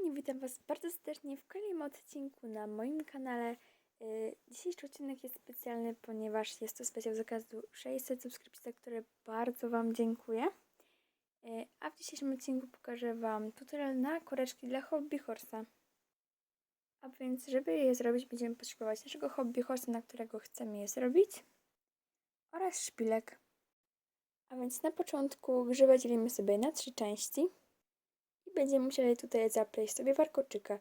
Kochani, witam Was bardzo serdecznie w kolejnym odcinku na moim kanale. Yy, Dzisiejszy odcinek jest specjalny, ponieważ jest to specjal z okazji 600 subskrypcji, za które bardzo Wam dziękuję. Yy, A w dzisiejszym odcinku pokażę Wam tutorial na koreczki dla hobby horsa. A więc, żeby je zrobić, będziemy potrzebować naszego hobby horsa, na którego chcemy je zrobić oraz szpilek. A więc na początku grzywę dzielimy sobie na trzy części. I będziemy musieli tutaj zapleść sobie warkoczyka.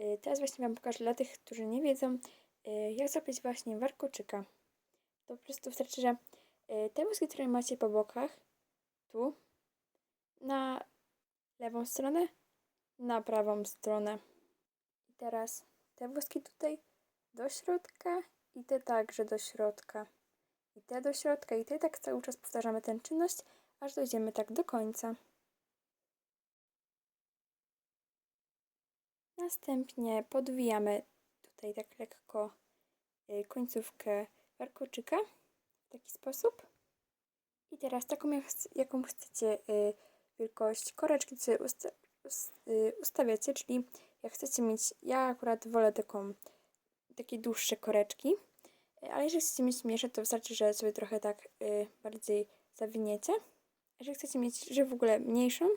Y, Teraz właśnie Wam pokażę dla tych, którzy nie wiedzą, y, jak zapleść właśnie warkoczyka. To po prostu wystarczy, że y, te włoski, które macie po bokach, tu, na lewą stronę, na prawą stronę. I teraz te włoski tutaj do środka i te także do środka. I te do środka i te tak cały czas powtarzamy tę czynność, aż dojdziemy tak do końca. Następnie podwijamy tutaj tak lekko y, końcówkę warkoczyka w taki sposób. I teraz taką, jak, jaką chcecie y, wielkość koreczki sobie usta us- y, ustawiacie, czyli jak chcecie mieć, ja akurat wolę taką, takie dłuższe koreczki, ale jeżeli chcecie mieć mniejsze, to wystarczy, że sobie trochę tak bardziej zawiniecie. Jeżeli chcecie mieć, że w ogóle mniejszą,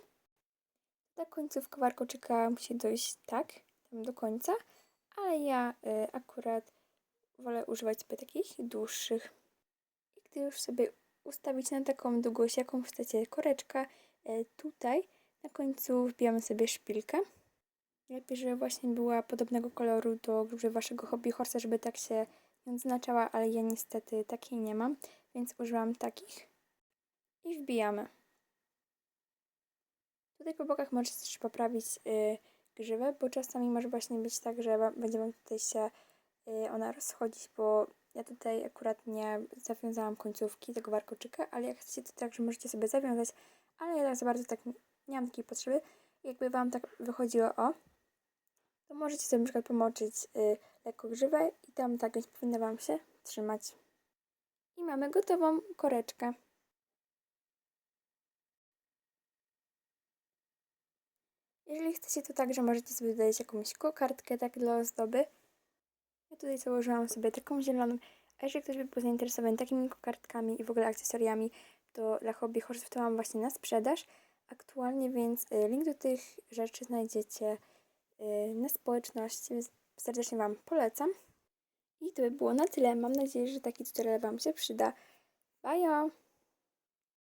ta końcówka warkoczyka musi dojść tak, do końca, ale ja y, akurat wolę używać sobie takich dłuższych. I gdy już sobie ustawicie na taką długość, jaką chcecie koreczka, y, tutaj na końcu wbijamy sobie szpilkę. Lepiej, żeby właśnie była podobnego koloru do gruby waszego hobby horsa, żeby tak się nie odznaczała, ale ja niestety takiej nie mam, więc używam takich. I wbijamy. Tutaj po bokach możecie też poprawić y, grzywę, bo czasami może właśnie być tak, że będzie Wam tutaj się y, ona rozchodzić, bo ja tutaj akurat nie zawiązałam końcówki tego warkoczyka, ale jak chcecie, to także możecie sobie zawiązać, ale ja tak za bardzo tak nie, mam takiej potrzeby. Jakby Wam tak wychodziło o, to możecie sobie na przykład pomoczyć y, lekko grzywę i tam ta gęś powinna Wam się trzymać. I mamy gotową koreczkę. Jeżeli chcecie, to także możecie sobie dodać jakąś kokardkę tak dla ozdoby. Ja tutaj założyłam sobie taką zieloną, a jeżeli ktoś by był zainteresowany takimi kokardkami i w ogóle akcesoriami, to dla hobby horsów to mam właśnie na sprzedaż aktualnie, więc y, link do tych rzeczy znajdziecie y, na społeczności, serdecznie Wam polecam. I to by było na tyle. Mam nadzieję, że taki tutorial Wam się przyda. Bye!